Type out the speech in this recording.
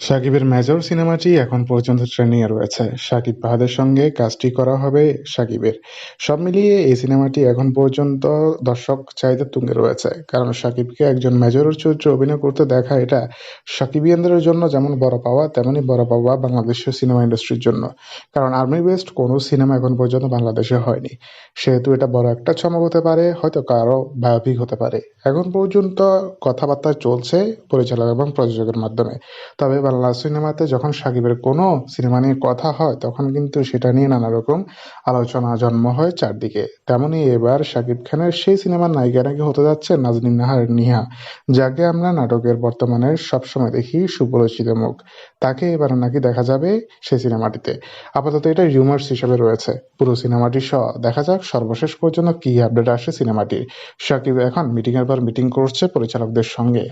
সাকিবের মেজর সিনেমাটি এখন পর্যন্ত ট্রেন্ডিংয়ে রয়েছে। সাকিব ফাহাদের সঙ্গে কাজটি করা হবে সাকিবের। সব মিলিয়ে এই সিনেমাটি এখন পর্যন্ত দর্শক চাহিদা তুঙ্গে রয়েছে। কারণ সাকিবকে একজন মেজরের চরিত্রে অভিনয় করতে দেখা এটা সাকিবিয়ানদের জন্য যেমন বড় পাওয়া, তেমনই বড় পাওয়া বাংলাদেশের সিনেমা ইন্ডাস্ট্রির জন্য। কারণ আর্মি বেস্ট কোনো সিনেমা এখন পর্যন্ত বাংলাদেশে হয়নি। সেহেতু এটা বড় একটা চমক হতে পারে, হয়তো কারও বায়োপিক হতে পারে। এখন পর্যন্ত কথাবার্তা চলছে পরিচালক এবং প্রযোজকের মাধ্যমে। তবে বাংলা সিনেমাতে যখন সাকিবের কোনো সিনেমা নিয়ে কথা হয়, তখন কিন্তু সেটা নিয়ে নানা রকম আলোচনা জন্ম হয় চারদিকে। তেমনই এবার সাকিব খানের সেই সিনেমার নায়িকা নাকি হতে যাচ্ছে নাজনীন নাহার নিহা, যাকে আমরা নাটকের বর্তমানে সবসময় দেখি সুপরিচিত মুখ। তাকে এবার নাকি দেখা যাবে সেই সিনেমাটিতে। আপাতত এটা রিউমার্স হিসেবে রয়েছে। পুরো সিনেমাটি সহ দেখা যাক সর্বশেষ পর্যন্ত কি আপডেট আসে সিনেমাটির। সাকিব এখন মিটিং এর পর মিটিং করছে পরিচালকদের সঙ্গে।